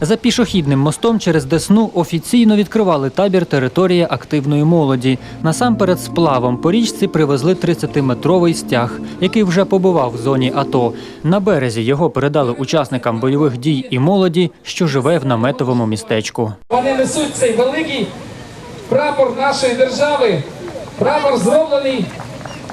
За пішохідним мостом через Десну офіційно відкривали табір територія активної молоді. Насамперед сплавом по річці привезли 30-метровий стяг, який вже побував в зоні АТО. На березі його передали учасникам бойових дій і молоді, що живе в наметовому містечку. Вони несуть цей великий прапор нашої держави. Прапор зроблений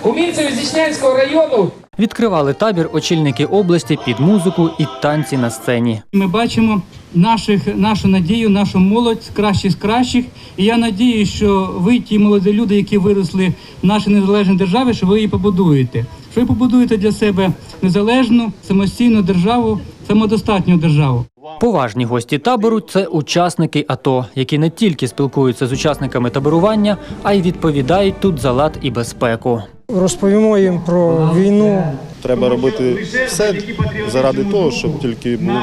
умільцями Зічнянського району. Відкривали табір очільники області під музику і танці на сцені. Ми бачимо наших, нашу надію, нашу молодь кращих з кращих. І я надію, що ви, ті молоді люди, які виросли в нашій незалежній державі, що ви її побудуєте. Що ви побудуєте для себе незалежну, самостійну державу, самодостатню державу. Поважні гості табору це учасники АТО, які не тільки спілкуються з учасниками таборування, а й відповідають тут за лад і безпеку. Розповімо їм про війну, Треба робити все заради того, щоб тільки був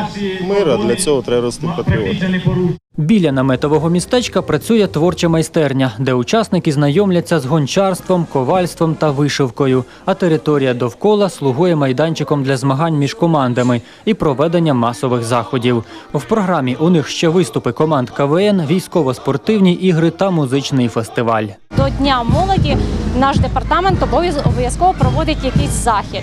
мир, а для цього треба рости патріотів. Біля наметового містечка працює творча майстерня, де учасники знайомляться з гончарством, ковальством та вишивкою. А територія довкола слугує майданчиком для змагань між командами і проведення масових заходів. В програмі у них ще виступи команд КВН, військово-спортивні ігри та музичний фестиваль. До Дня молоді наш департамент обов'яз- обов'язково проводить якийсь захід.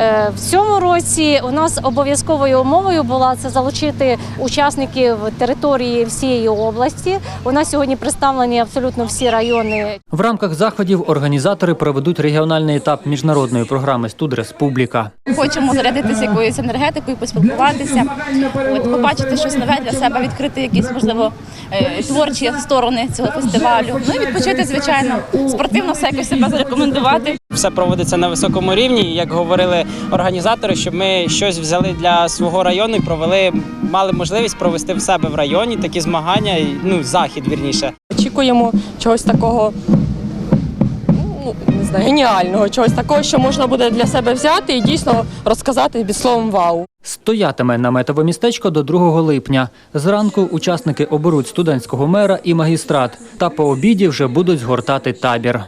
Е, В цьому році у нас обов'язковою умовою була це залучити учасників території всієї області. У нас сьогодні представлені абсолютно всі райони В рамках заходів організатори проведуть регіональний етап міжнародної програми Студ Республіка. Хочемо зарядитися якоюсь енергетикою, поспілкуватися, от, побачити щось нове для себе, відкрити якісь можливо е, творчі сторони цього фестивалю. Ну і відпочити, звичайно, спортивно все якось себе зарекомендувати. Все проводиться на високому рівні. І, Як говорили організатори, щоб ми щось взяли для свого району і провели, мали можливість провести в себе в районі такі змагання, ну захід вірніше. очікуємо чогось такого. Ну, не знаю, геніального, чогось такого, що можна буде для себе взяти і дійсно розказати під словом вау. Стоятиме наметове містечко до 2 липня. Зранку учасники оберуть студентського мера і магістрат, та по обіді вже будуть згортати табір.